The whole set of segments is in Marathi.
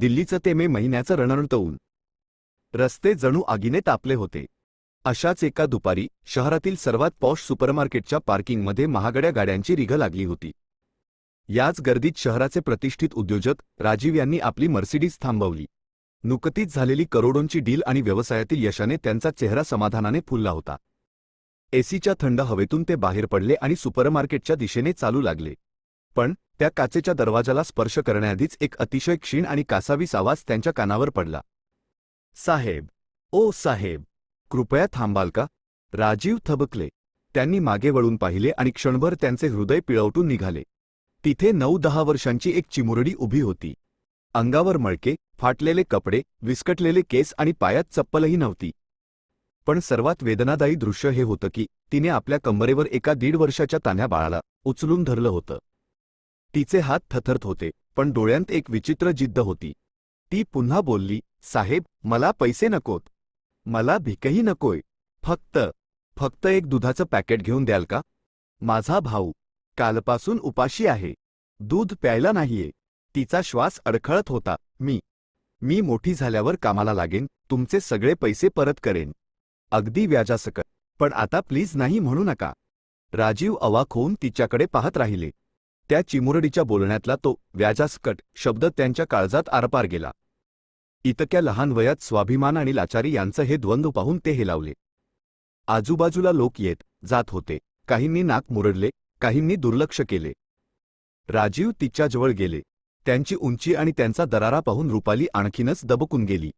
दिल्लीचं ते मे महिन्याचं रणरणतवून रस्ते जणू आगीने तापले होते. अशाच एका दुपारी शहरातील सर्वात पॉश सुपरमार्केटच्या पार्किंगमध्ये महागड्या गाड्यांची रिघ लागली होती. याच गर्दीत शहराचे प्रतिष्ठित उद्योजक राजीव यांनी आपली मर्सिडीज थांबवली. नुकतीच झालेली करोडोंची डील आणि व्यवसायातील यशाने त्यांचा चेहरा समाधानाने फुलला होता. एसीच्या थंड हवेतून ते बाहेर पडले आणि सुपरमार्केटच्या दिशेने चालू लागले. पण त्या काचेच्या दरवाजाला स्पर्श करण्याआधीच एक अतिशय क्षीण आणि कासावीस आवाज त्यांच्या कानावर पडला. साहेब ओ साहेब कृपया थांबाल का? राजीव थबकले. त्यांनी मागे वळून पाहिले आणि क्षणभर त्यांचे हृदय पिळवटून निघाले. तिथे नऊ दहा वर्षांची एक चिमुरडी उभी होती. अंगावर मळके फाटलेले कपडे विस्कटलेले केस आणि पायात चप्पलही नव्हती. पण सर्वात वेदनादायी दृश्य हे होतं की तिने आपल्या कंबरेवर एका दीड वर्षाच्या तान्ह्या बाळाला उचलून धरलं होतं. तिचे हात थथरत होते पण डोळ्यांत एक विचित्र जिद्द होती. ती पुन्हा बोलली साहेब मला पैसे नकोत. मला भिकही नकोय. फक्त फक्त एक दुधाचं पॅकेट घेऊन द्याल का? माझा भाऊ कालपासून उपाशी आहे. दूध प्यायला नाहीये. तिचा श्वास अडखळत होता. मी मी मोठी झाल्यावर कामाला लागेन. तुमचे सगळे पैसे परत करेन. अगदी व्याजासकट. पण आता प्लीज नाही म्हणू नका. राजीव अवाक होऊन तिच्याकडे पाहत राहिले. त्या चिमुरडीच्या बोलण्यातला तो व्याजासकट शब्द त्यांच्या काळजात आरपार गेला. इतक्या लहान वयात स्वाभिमान आणि लाचारी यांचं हे द्वंद्व पाहून ते हेलावले. आजूबाजूला लोक येत जात होते. काहींनी नाक मुरडले काहींनी दुर्लक्ष केले. राजीव तिच्याजवळ गेले. त्यांची उंची आणि त्यांचा दरारा पाहून रुपाली आणखीनच दबकून गेली.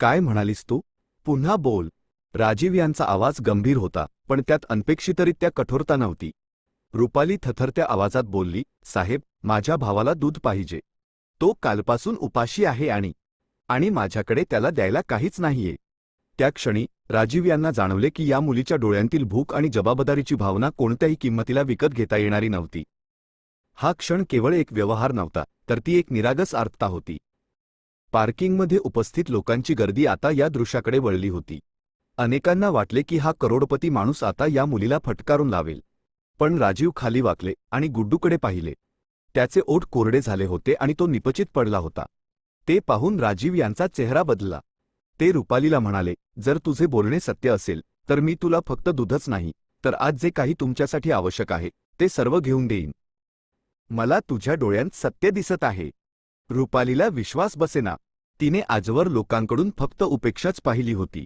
काय म्हणालीस तू? पुन्हा बोल. राजीव यांचा आवाज गंभीर होता पण त्यात अनपेक्षितरित्या कठोरता नव्हती. रुपाली थथरत्या आवाजात बोलली साहेब माझ्या भावाला दूध पाहिजे. तो कालपासून उपाशी आहे आणि आणि माझ्याकडे त्याला द्यायला काहीच नाहीये. त्या क्षणी राजीव यांना जाणवले की या मुलीच्या डोळ्यांतील भूक आणि जबाबदारीची भावना कोणत्याही किंमतीला विकत घेता येणारी नव्हती. हा क्षण केवळ एक व्यवहार नव्हता तर ती एक निरागस आर्थता होती. पार्किंगमध्ये उपस्थित लोकांची गर्दी आता या दृश्याकडे वळली होती. अनेकांना वाटले की हा करोडपती माणूस आता या मुलीला फटकारून लावेल. पण राजीव खाली वाकले आणि गुड्डूकडे पाहिले. त्याचे ओठ कोरडे झाले होते आणि तो निपचित पडला होता. ते पाहून राजीव यांचा चेहरा बदलला. ते रुपालीला म्हणाले जर तुझे बोलणे सत्य असेल तर मी तुला फक्त दूधच नाही तर आज जे काही तुमच्यासाठी आवश्यक आहे ते सर्व घेऊन देईन. मला तुझ्या डोळ्यांत सत्य दिसत आहे. रुपालीला विश्वास बसेना. तिने आजवर लोकांकडून फक्त उपेक्षाच पाहिली होती.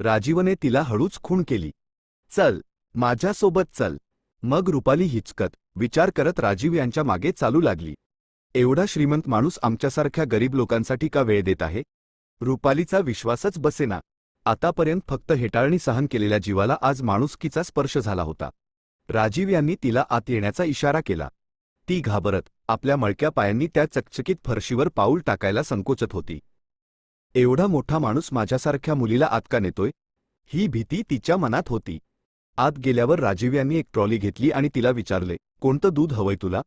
राजीवने तिला हळूच खूण केली. चल माझ्यासोबत चल. मग रुपाली हिचकत विचार करत राजीव यांच्या मागे चालू लागली. एवढा श्रीमंत माणूस आमच्यासारख्या गरीब लोकांसाठी का वेळ देत आहे? रुपालीचा विश्वासच बसेना. आतापर्यंत फक्त हेटाळणी सहन केलेल्या जीवाला आज माणुसकीचा स्पर्श झाला होता. राजीव यांनी तिला आत येण्याचा इशारा केला. ती घाबरत आपल्या मळक्या पायांनी त्या चकचकीत फरशीवर पाऊल टाकायला संकोचत होती. एवढा मोठा माणूस माझ्यासारख्या मुलीला आत का नेतोय? ही भीती तिच्या मनात होती. आत गेल्यावर राजीव यांनी एक ट्रॉली घेतली आणि तिला विचारले कोणतं दूध हवंय तुला?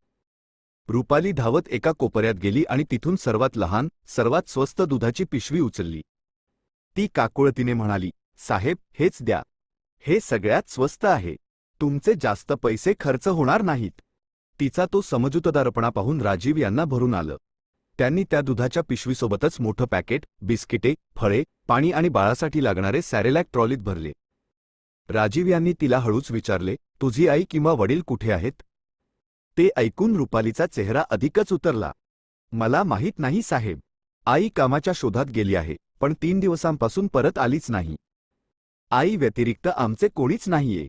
रुपाली धावत एका कोपऱ्यात गेली आणि तिथून सर्वात लहान सर्वात स्वस्त दुधाची पिशवी उचलली. ती काकुळतीने म्हणाली साहेब हेच द्या. हे सगळ्यात स्वस्त आहे. तुमचे जास्त पैसे खर्च होणार नाहीत. तिचा तो समजूतदारपणा पाहून राजीव यांना भरून आलं. त्यांनी त्या दुधाच्या पिशवीसोबतच मोठं पॅकेट बिस्किटे फळे पाणी आणि बाळासाठी लागणारे सॅरेलॅक ट्रॉलीत भरले. राजीव यांनी तिला हळूच विचारले तुझी आई किंवा वडील कुठे आहेत? ते ऐकून रुपालीचा चेहरा अधिकच उतरला. मला माहीत नाही साहेब. आई कामाच्या शोधात गेली आहे पण तीन दिवसांपासून परत आलीच नाही. आई व्यतिरिक्त आमचे कोणीच नाहीये.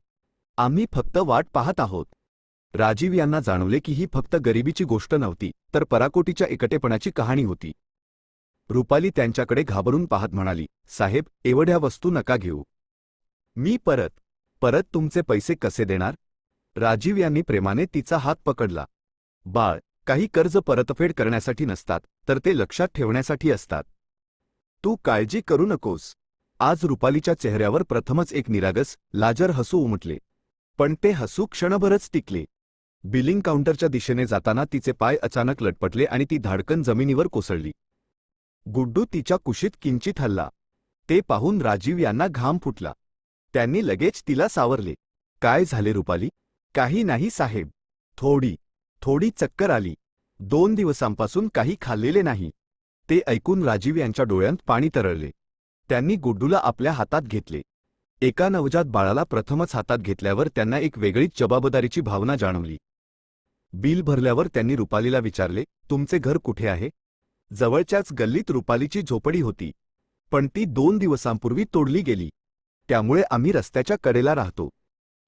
आम्ही फक्त वाट पाहत आहोत. राजीव यांना जाणवले की ही फक्त गरिबीची गोष्ट नव्हती तर पराकोटीच्या एकटेपणाची कहाणी होती. रुपाली त्यांच्याकडे घाबरून पाहत म्हणाली साहेब एवढ्या वस्तू नका घेऊ. मी परत परत तुमचे पैसे कसे देणार? राजीव यांनी प्रेमाने तिचा हात पकडला. बाळ काही कर्ज परतफेड करण्यासाठी नसतात तर ते लक्षात ठेवण्यासाठी असतात. तू काळजी करू नकोस. आज रुपालीच्या चेहऱ्यावर प्रथमच एक निरागस लाजर हसू उमटले. पण ते हसू क्षणभरच टिकले. बिलिंग काउंटरच्या दिशेने जाताना तिचे पाय अचानक लटपटले आणि ती धाडकन जमिनीवर कोसळली. गुड्डू तिच्या कुशीत किंचित हल्ला. ते पाहून राजीव यांना घाम फुटला. त्यांनी लगेच तिला सावरले. काय झाले रुपाली? काही नाही साहेब. थोडी थोडी चक्कर आली. दोन दिवसांपासून काही खाल्लेले नाही. ते ऐकून राजीव यांच्या डोळ्यांत पाणी तरळले. त्यांनी गुड्डूला आपल्या हातात घेतले. एका नवजात बाळाला प्रथमच हातात घेतल्यावर त्यांना एक वेगळीच जबाबदारीची भावना जाणवली. बिल भरल्यावर त्यांनी रुपालीला विचारले तुमचे घर कुठे आहे? जवळच्याच गल्लीत रुपालीची झोपडी होती. पण ती दोन दिवसांपूर्वी तोडली गेली. त्यामुळे आम्ही रस्त्याच्या कडेला राहतो.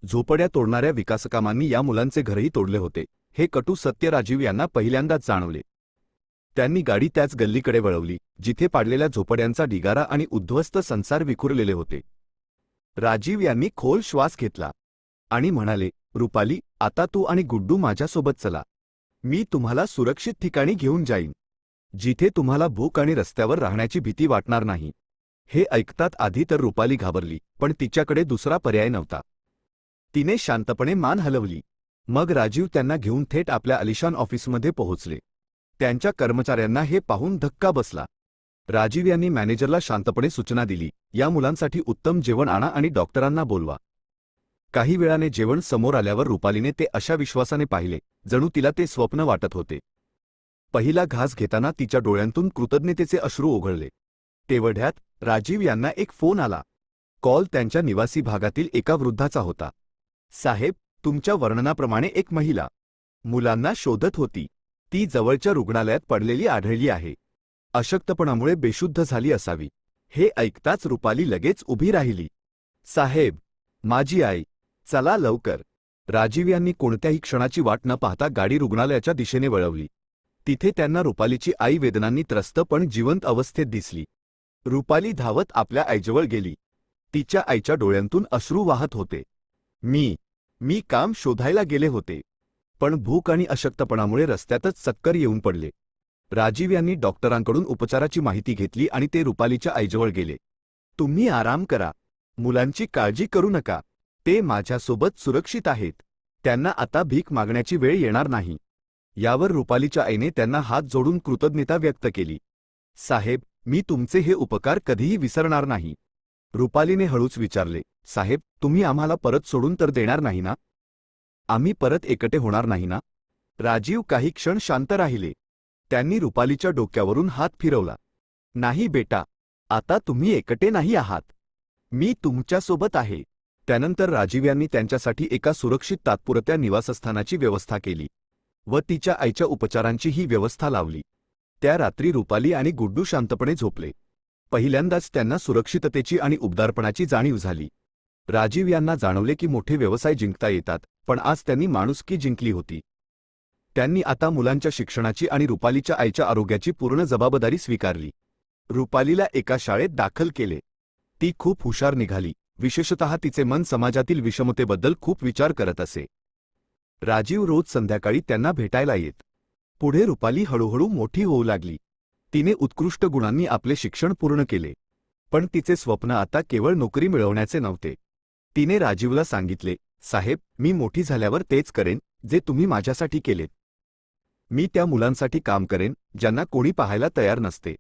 झोपड्या तोडणाऱ्या विकासकामांनी या मुलांचे घरही तोडले होते हे कटू सत्य राजीव यांना पहिल्यांदाच जाणवले. त्यांनी गाडी त्याच गल्लीकडे वळवली जिथे पाडलेल्या झोपड्यांचा ढिगारा आणि उद्ध्वस्त संसार विखुरलेले होते. राजीव यांनी खोल श्वास घेतला आणि म्हणाले रुपाली आता तू आणि गुड्डू माझ्यासोबत चला. मी तुम्हाला सुरक्षित ठिकाणी घेऊन जाईन. जिथे तुम्हाला भूक आणि रस्त्यावर राहण्याची भीती वाटणार नाही. हे ऐकतात आधी तर रुपाली घाबरली पण तिच्याकडे दुसरा पर्याय नव्हता. तिने शांतपणे मान हलवली. मग राजीव त्यांना घेऊन थेट आपल्या अलिशान ऑफिसमध्ये पोहोचले. त्यांच्या कर्मचाऱ्यांना हे पाहून धक्का बसला. राजीव यांनी मॅनेजरला शांतपणे सूचना दिली या मुलांसाठी उत्तम जेवण आणा आणि डॉक्टरांना बोलवा. काही वेळाने जेवण समोर आल्यावर रुपालीने ते अशा विश्वासाने पाहिले जणू तिला ते स्वप्न वाटत होते. पहिला घास घेताना तिच्या डोळ्यांतून कृतज्ञतेचे अश्रू ओघळले. तेवढ्यात राजीव यांना एक फोन आला. कॉल त्यांच्या निवासी भागातील एका वृद्धाचा होता. साहेब तुमच्या वर्णनाप्रमाणे एक महिला. मुलांना शोधत होती. ती जवळच्या रुग्णालयात पडलेली आढळली आहे. अशक्तपणामुळे बेशुद्ध झाली असावी. हे ऐकताच रुपाली लगेच उभी राहिली. साहेब माझी आई. चला लवकर. राजीव यांनी कोणत्याही क्षणाची वाट न पाहता गाडी रुग्णालयाच्या दिशेने वळवली. तिथे त्यांना रुपालीची आई वेदनांनी त्रस्त पण जिवंत अवस्थेत दिसली. रुपाली धावत आपल्या आईजवळ गेली. तिच्या आईच्या डोळ्यांतून अश्रू वाहत होते. मी मी काम शोधायला गेले होते. पण भूक आणि अशक्तपणामुळे रस्त्यातच चक्कर येऊन पडले. राजीव यांनी डॉक्टरांकडून उपचाराची माहिती घेतली आणि ते रुपालीच्या आईजवळ गेले. तुम्ही आराम करा. मुलांची काळजी करू नका. ते माझ्यासोबत सुरक्षित आहेत. त्यांना आता भीक मागण्याची वेळ येणार नाही. यावर रुपालीच्या आईने त्यांना हात जोडून कृतज्ञता व्यक्त केली. साहेब मी तुमचे हे उपकार कधीही विसरणार नाही. रुपालीने हळूच विचारले साहेब तुम्ही आम्हाला परत सोडून तर देणार नाही ना? आम्ही परत एकटे होणार नाही ना? राजीव काही क्षण शांत राहिले. त्यांनी रुपालीच्या डोक्यावरून हात फिरवला. नाही बेटा आता तुम्ही एकटे नाही आहात. मी तुमच्यासोबत आहे. त्यानंतर राजीव यांनी त्यांच्यासाठी एका सुरक्षित तात्पुरत्या निवासस्थानाची व्यवस्था केली व तिच्या आईच्या उपचारांची ही व्यवस्था लावली. त्या रात्री रुपाली आणि गुड्डू शांतपणे झोपले. पहिल्यांदाच त्यांना सुरक्षिततेची आणि उबदारपणाची जाणीव झाली. राजीव यांना जाणवले की मोठे व्यवसाय जिंकता येतात पण आज त्यांनी माणुसकी जिंकली होती. त्यांनी आता मुलांच्या शिक्षणाची आणि रुपालीच्या आईच्या आरोग्याची पूर्ण जबाबदारी स्वीकारली. रुपालीला एका शाळेत दाखल केले. ती खूप हुशार निघाली. विशेषतः तिचे मन समाजातील विषमतेबद्दल खूप विचार करत असे. राजीव रोज संध्याकाळी त्यांना भेटायला येत. पुढे रुपाली हळूहळू मोठी होऊ लागली. तिने उत्कृष्ट गुणांनी आपले शिक्षण पूर्ण केले. पण तिचे स्वप्न आता केवळ नोकरी मिळवण्याचे नव्हते. तिने राजीवला सांगितले साहेब मी मोठी झाल्यावर तेच करेन जे तुम्ही माझ्यासाठी केलेत. मी त्या मुलांसाठी काम करेन ज्यांना कोणी पाहायला तयार नसते.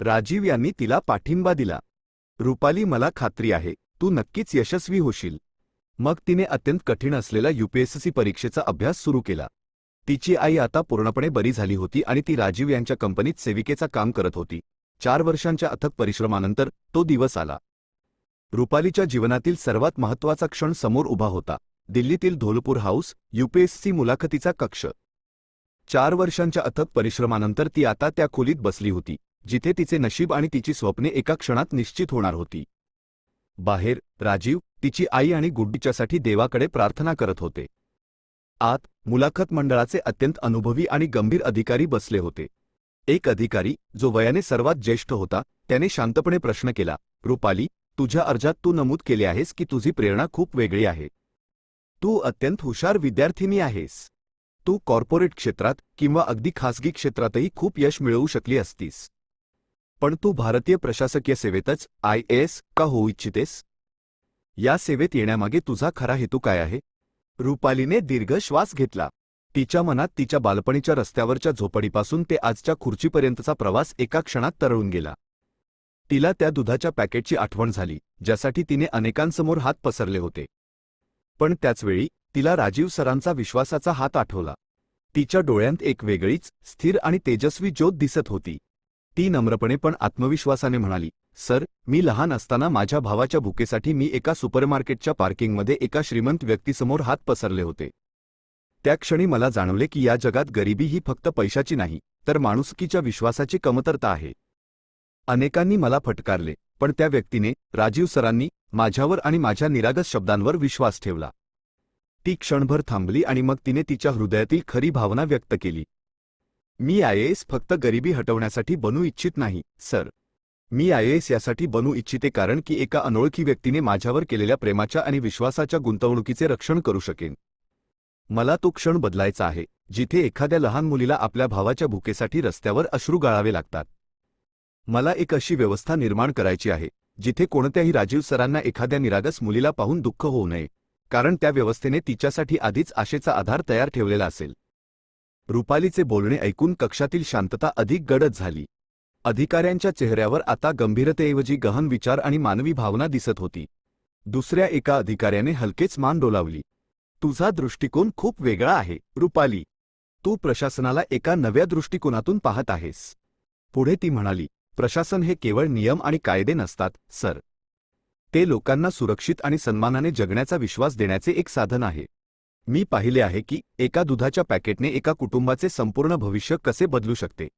राजीव यांनी तिला पाठिंबा दिला. रुपाली मला खात्री आहे तू नक्कीच यशस्वी होशील. मग तिने अत्यंत कठीण असलेला यूपीएससी परीक्षेचा अभ्यास सुरू केला. तिची आई आता पूर्णपणे बरी झाली होती आणि ती राजीव यांच्या कंपनीत सेविकेचा काम करत होती. चार वर्षांच्या अथक परिश्रमानंतर तो दिवस आला. रुपालीच्या जीवनातील सर्वात महत्त्वाचा क्षण समोर उभा होता. दिल्लीतील धोलपूर हाऊस यूपीएससी मुलाखतीचा कक्ष. चार वर्षांच्या अथक परिश्रमानंतर ती आता त्या खोलीत बसली होती जिथे तिचे नशीब आणि तिची स्वप्ने एका क्षणात निश्चित होणार होती. बाहेर राजीव तिची आई आणि गुड्डीच्यासाठी देवाकडे प्रार्थना करत होते. आत मुलाखत मंडळाचे अत्यंत अनुभवी आणि गंभीर अधिकारी बसले होते. एक अधिकारी जो वयाने सर्वात ज्येष्ठ होता त्याने शांतपणे प्रश्न केला रुपाली तुझ्या अर्जात तू नमूद केले आहेस की तुझी प्रेरणा खूप वेगळी आहे. तू अत्यंत हुशार विद्यार्थिनी आहेस. तू कॉर्पोरेट क्षेत्रात किंवा अगदी खासगी क्षेत्रातही खूप यश मिळवू शकली असतीस. पण तू भारतीय प्रशासकीय सेवेतच आय एस का होऊ इच्छितेस? या सेवेत येण्यामागे तुझा खरा हेतू काय आहे? रुपालीने दीर्घ श्वास घेतला. तिच्या मनात तिच्या बालपणीच्या रस्त्यावरच्या झोपडीपासून ते आजच्या खुर्चीपर्यंतचा प्रवास एका क्षणात तरळून गेला. तिला त्या दुधाच्या पॅकेटची आठवण झाली ज्यासाठी तिने अनेकांसमोर हात पसरले होते. पण त्याचवेळी तिला राजीव सरांचा विश्वासाचा हात आठवला. तिच्या डोळ्यांत एक वेगळीच स्थिर आणि तेजस्वी ज्योत दिसत होती. ती नम्रपणे पण आत्मविश्वासाने म्हणाली सर मी लहान असताना माझ्या भावाच्या भुकेसाठी मी एका सुपरमार्केटच्या पार्किंगमध्ये एका श्रीमंत व्यक्तीसमोर हात पसरले होते. त्या क्षणी मला जाणवले की या जगात गरिबी ही फक्त पैशाची नाही तर माणुसकीच्या विश्वासाची कमतरता आहे. अनेकांनी मला फटकारले पण त्या व्यक्तीने राजीव सरांनी माझ्यावर आणि माझ्या निरागस शब्दांवर विश्वास ठेवला. ती क्षणभर थांबली आणि मग तिने तिच्या हृदयातील खरी भावना व्यक्त केली. मी आय एस फक्त गरिबी हटवण्यासाठी बनू इच्छित नाही सर. मी आय एस यासाठी बनू इच्छिते कारण की एका अनोळखी व्यक्तीने माझ्यावर केलेल्या प्रेमाच्या आणि विश्वासाच्या गुंतवणुकीचे रक्षण करू शकेन. मला तो क्षण बदलायचा आहे जिथे एखाद्या लहान मुलीला आपल्या भावाच्या भुकेसाठी रस्त्यावर अश्रू गाळावे लागतात. मला एक अशी व्यवस्था निर्माण करायची आहे जिथे कोणत्याही राजीव सरांना एखाद्या निरागस मुलीला पाहून दुःख होऊ नये कारण त्या व्यवस्थेने तिच्यासाठी आधीच आशेचा आधार तयार ठेवलेला असेल. रुपालीचे बोलणे ऐकून कक्षातील शांतता अधिक गडद झाली. अधिकाऱ्यांच्या चेहऱ्यावर आता गंभीरतेऐवजी गहन विचार आणि मानवी भावना दिसत होती. दुसऱ्या एका अधिकाऱ्याने हलकेच मान डोलावली. तुझा दृष्टिकोन खूप वेगळा आहे रुपाली. तू प्रशासनाला एका नव्या दृष्टिकोनातून पाहत आहेस. पुढे ती म्हणाली प्रशासन हे केवळ नियम आणि कायदे नसतात सर. ते लोकांना सुरक्षित आणि सन्मानाने जगण्याचा विश्वास देण्याचे एक साधन आहे. मी पाहिले आहे की एका दुधाच्या पॅकेटने एका कुटुंबाचे संपूर्ण भविष्य कसे बदलू शकते.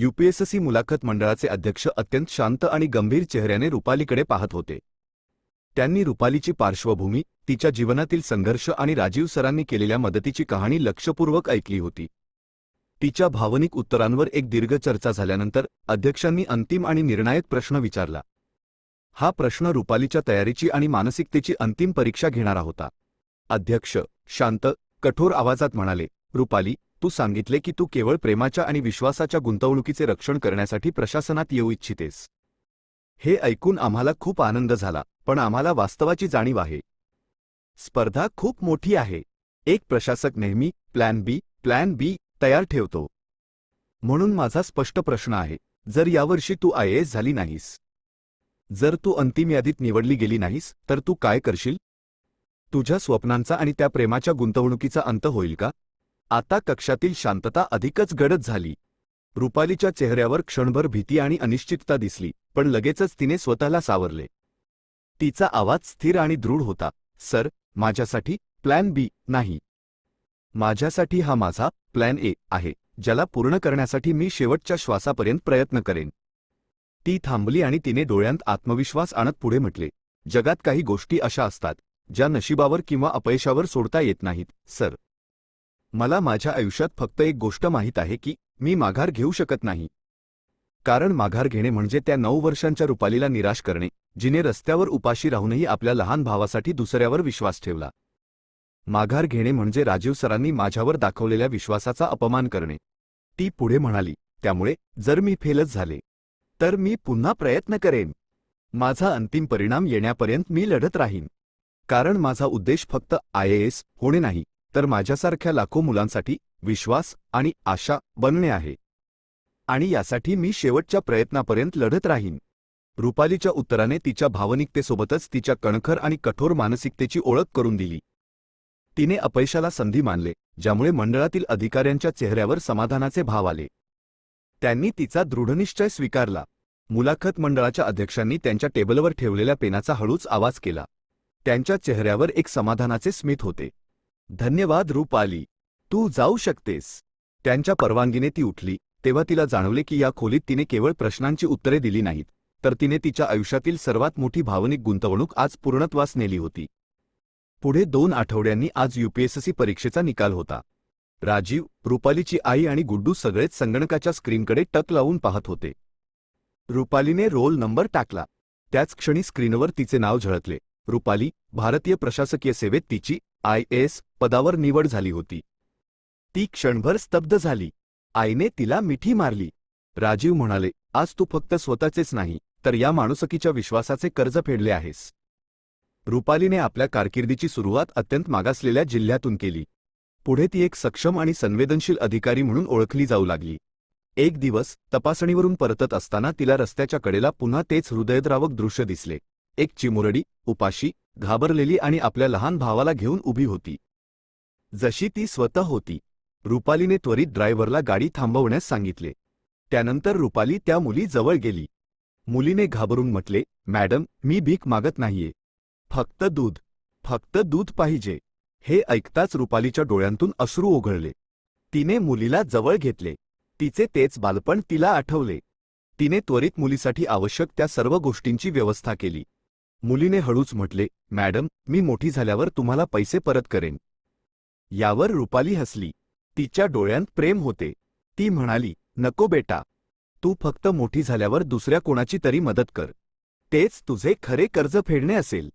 यूपीएससी मुलाखत मंडळाचे अध्यक्ष अत्यंत शांत आणि गंभीर चेहऱ्याने रुपालीकडे पाहत होते. त्यांनी रुपालीची पार्श्वभूमी तिच्या जीवनातील संघर्ष आणि राजीव सरांनी केलेल्या मदतीची कहाणी लक्षपूर्वक ऐकली होती. तिच्या भावनिक उत्तरांवर एक दीर्घ चर्चा झाल्यानंतर अध्यक्षांनी अंतिम आणि निर्णायक प्रश्न विचारला. हा प्रश्न रुपालीच्या तयारीची आणि मानसिकतेची अंतिम परीक्षा घेणारा होता. अध्यक्ष शांत कठोर आवाजात म्हणाले रुपाली तू सांगितले की तू केवळ प्रेमाच्या आणि विश्वासाच्या गुंतवणुकीचे रक्षण करण्यासाठी प्रशासनात येऊ इच्छितेस. हे ऐकून आम्हाला खूप आनंद झाला पण आम्हाला वास्तवाची जाणीव आहे. स्पर्धा खूप मोठी आहे. एक प्रशासक नेहमी प्लॅन बी प्लॅन बी तयार ठेवतो. म्हणून माझा स्पष्ट प्रश्न आहे जर यावर्षी तू आय एस झाली नाहीस जर तू अंतिम यादीत निवडली गेली नाहीस तर तू काय करशील? तुझ्या स्वप्नांचा आणि त्या प्रेमाच्या गुंतवणुकीचा अंत होईल का? आता कक्षातील शांतता अधिकच गडद झाली. रुपालीच्या चेहऱ्यावर क्षणभर भीती आणि अनिश्चितता दिसली पण लगेचच तिने स्वतःला सावरले. तिचा आवाज स्थिर आणि दृढ होता. सर माझ्यासाठी प्लॅन बी नाही. माझ्यासाठी हा माझा प्लॅन ए आहे ज्याला पूर्ण करण्यासाठी मी शेवटच्या श्वासापर्यंत प्रयत्न करेन. ती थांबली आणि तिने डोळ्यांत आत्मविश्वास आणत पुढे म्हटले जगात काही गोष्टी अशा असतात ज्या नशिबावर किंवा अपयशावर सोडता येत नाहीत सर. मला माझ्या आयुष्यात फक्त एक गोष्ट माहीत आहे की मी माघार घेऊ शकत नाही. कारण माघार घेणे म्हणजे त्या नऊ वर्षांच्या रुपालीला निराश करणे जिने रस्त्यावर उपाशी राहूनही आपल्या लहान भावासाठी दुसऱ्यावर विश्वास ठेवला. माघार घेणे म्हणजे राजीव सरांनी माझ्यावर दाखवलेल्या विश्वासाचा अपमान करणे. ती पुढे म्हणाली त्यामुळे जर मी फेलच झाले तर मी पुन्हा प्रयत्न करेन. माझा अंतिम परिणाम येण्यापर्यंत मी लढत राहीन. कारण माझा उद्देश फक्त आय एस होणे नाही तर माझ्यासारख्या लाखो मुलांसाठी विश्वास आणि आशा बनणे आहे. आणि यासाठी मी शेवटच्या प्रयत्नापर्यंत लढत राहीन. रुपालीच्या उत्तराने तिच्या भावनिकतेसोबतच तिच्या कणखर आणि कठोर मानसिकतेची ओळख करून दिली. तिने अपयशाला संधी मानले ज्यामुळे मंडळातील अधिकाऱ्यांच्या चेहऱ्यावर समाधानाचे भाव आले. त्यांनी तिचा दृढनिश्चय स्वीकारला. मुलाखत मंडळाच्या अध्यक्षांनी त्यांच्या टेबलवर ठेवलेल्या पेनाचा हळूच आवाज केला. त्यांच्या चेहऱ्यावर एक समाधानाचे स्मित होते. धन्यवाद रूपाली. तू जाऊ शकतेस. त्यांच्या परवानगीने ती उठली. तेव्हा तिला जाणवले की या खोलीत तिने केवळ प्रश्नांची उत्तरे दिली नाहीत. तर तिने तिच्या आयुष्यातील सर्वात मोठी भावनिक गुंतवणूक आज पूर्णत्वास नेली होती. पुढे दोन आठवड्यांनी आज यूपीएससी परीक्षेचा निकाल होता. राजीव रुपालीची आई आणि गुड्डू सगळेच संगणकाच्या स्क्रीनकडे टक लावून पाहत होते. रुपालीने रोल नंबर टाकला. त्याच क्षणी स्क्रीनवर तिचे नाव झळकले. रुपाली भारतीय प्रशासकीय सेवेत तिची आय एस पदावर निवड झाली होती. ती क्षणभर स्तब्ध झाली. आईने तिला मिठी मारली. राजीव म्हणाले आज तू फक्त स्वतःचेच नाही तर या माणुसकीच्या विश्वासाचे कर्ज फेडले आहेस रुपालीने आपल्या कारकिर्दीची सुरुवात अत्यंत मागासलेल्या जिल्ह्यातून केली. पुढे ती एक सक्षम आणि संवेदनशील अधिकारी म्हणून ओळखली जाऊ लागली. एक दिवस तपासणीवरून परतत असताना तिला रस्त्याच्या कडेला पुन्हा तेच हृदयद्रावक दृश्य दिसले. एक चिमुरडी उपाशी घाबरलेली आणि आपल्या लहान भावाला घेऊन उभी होती. जशी ती स्वतः होती रुपालीने त्वरित ड्रायव्हरला गाडी थांबवण्यास सांगितले. त्यानंतर रुपाली त्या मुली जवळ गेली. मुलीने घाबरून म्हटले मॅडम मी भीक मागत नाहीये. फक्त दूध फक्त दूध पाहिजे. हे ऐकताच रुपालीच्या डोळ्यांतून अश्रू ओघळले. तिने मुलीला जवळ घेतले. तिचे तेच बालपण तिला आठवले. तिने त्वरित मुलीसाठी आवश्यक त्या सर्व गोष्टींची व्यवस्था केली. मुलीने हळूच म्हटले मॅडम मी मोठी झाल्यावर तुम्हाला पैसे परत करेन. यावर रुपाली हसली. तिच्या डोळ्यांत प्रेम होते. ती म्हणाली नको बेटा. तू फक्त मोठी झाल्यावर दुसऱ्या कोणाची तरी मदत कर. तेच तुझे खरे कर्ज फेडणे असेल.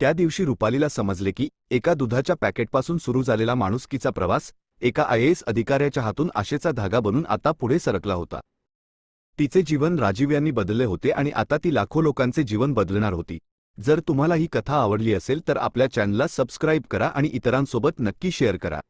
त्या दिवशी रुपालीला समजले की एका दुधाच्या पॅकेटपासून सुरू झालेला माणुसकीचा प्रवास एका आय अधिकाऱ्याच्या हातून आशेचा धागा बनून आता पुढे सरकला होता. तिचे जीवन राजीव यांनी बदलले होते आणि आता ती लाखो लोकांचे जीवन बदलणार होती. जर तुम्हाला ही कथा आवडली असेल तर आपल्या चॅनलला सबस्क्राईब करा आणि इतरांसोबत नक्की शेअर करा.